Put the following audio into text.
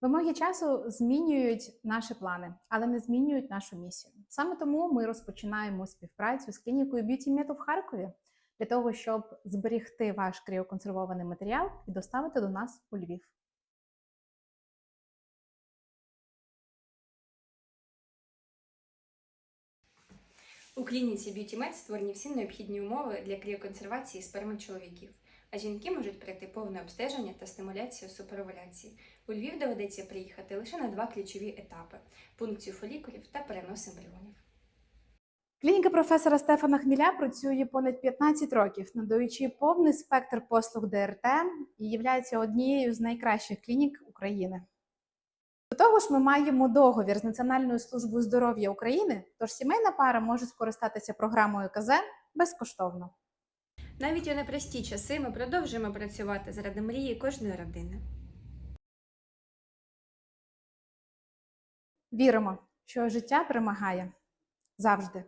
Вимоги часу змінюють наші плани, але не змінюють нашу місію. Саме тому ми розпочинаємо співпрацю з клінікою Beauty Med в Харкові для того, щоб зберігти ваш кріоконсервований матеріал і доставити до нас у Львів. У клініці Beauty Med створені всі необхідні умови для кріоконсервації сперми чоловіків, а жінки можуть пройти повне обстеження та стимуляцію суперовуляції. У Львів доведеться приїхати лише на два ключові етапи: пункцію фолікулів та перенос ембріонів. Клініка професора Стефана Хміля працює понад 15 років, надаючи повний спектр послуг ДРТ і є однією з найкращих клінік України. До того ж, ми маємо договір з Національною службою здоров'я України, тож сімейна пара може скористатися програмою КЗ безкоштовно. Навіть у непрості часи ми продовжуємо працювати заради мрії кожної родини. Віримо, що життя перемагає завжди.